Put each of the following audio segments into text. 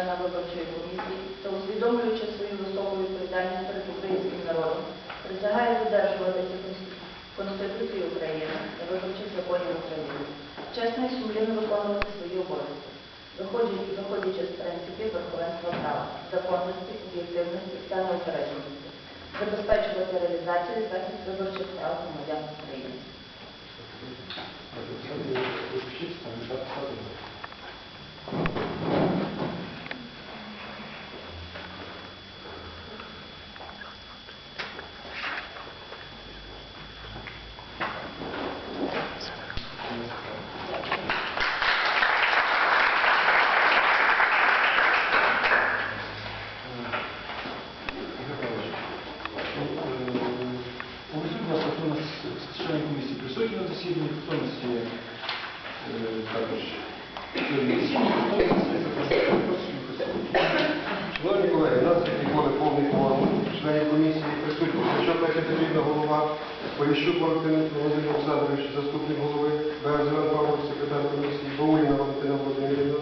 члена виборчої комісії та усвідомлюючи свою високу відповідальність перед українським народом, присягає додержуватися Конституції України та виборчих законів України, чесно і сумлінно виконувати свої обов'язки, виходячи з принципів верховенства права, законності, об'єктивності та неупередженості, забезпечувати реалізацію і захист виборчих. Нас є запрошений, просимо присутні. Шановні колеги, нас ніколи повний форум членів комісії присутні. Що перша потрібна голова, Поліщук Валентин Володимир Олександрович, заступник голови, Берез Іван Павлович, секретар комісії, Бауліна Валентина Володимирівна,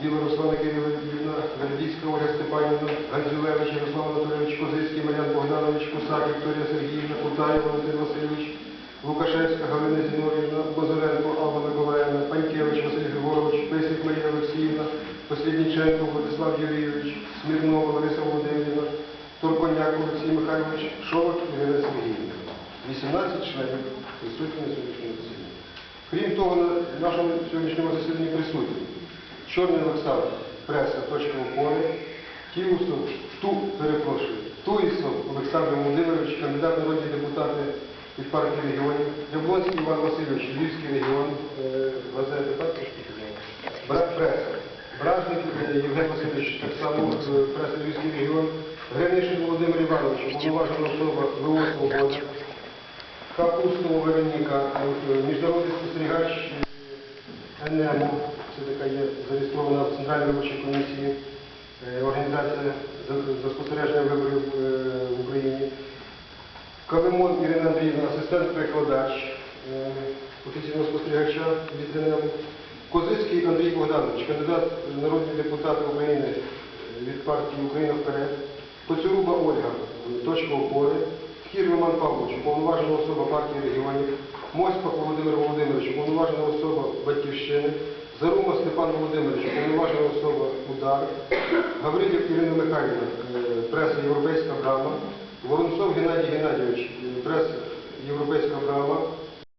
Біла Руслана Кирилівна, Вердійська Ольга Степанівна, Гандзюлевич Ярослав Анатолійович, Козицький Мар'ян Богданович, Кусак Вікторія Сергіївна, Кутаєв Валентин Васильович, Лукашевська Галина Зіновівна, Бозоренко Алла Миколаївна, Панькевич Василь Григорович, Писик Марія Олексіївна, Послідніченко Владислав Юрійович, Смірнова Лариса Володимирівна, Турконяк Олексій Михайлович, Шовак Ірина Сергіївна. 18 членів присутні на сьогоднішньому засіданні. Крім того, на нашому сьогоднішньому засіданні присутні Чорний Олександр, преса, точка опори, Тіусов, Ту, перепрошую, Туїсов Олександр Володимирович, кандидат народні депутати від партії регіонів, Яблонський Іван Васильович, Львівський регіон, е, газети також брат преса. Бражник е, Євген Васильович, так само е, преса Львівський регіон, Гринишин Володимир Іванович, уповноважена особа ВО «Свобода», Капустова Вероніка, е, міжнародний спостерігач е, НЕМО, це така є зареєстрована в Центральній виборчій комісії, е, організація за- спостереження виборів е, в Україні. Калимон Ірина Андріївна, асистент-перекладач е, офіційного спостерігача від НЕМО. Козицький Андрій Богданович, кандидат в народні депутати України е, від партії Україна вперед. Коцюруба Ольга, точка опори. Тхір Роман Павлович, уповноважена особа партії регіонів. Мосьпак Володимир Володимирович, уповноважена особа Батьківщини. Зарума Степан Володимирович, уповноважена особа Удар. Гаврилів Ірина Михайлівна, е, преса Європейська брама. Воронцов Геннадій Геннадійович, преса Європейська брама.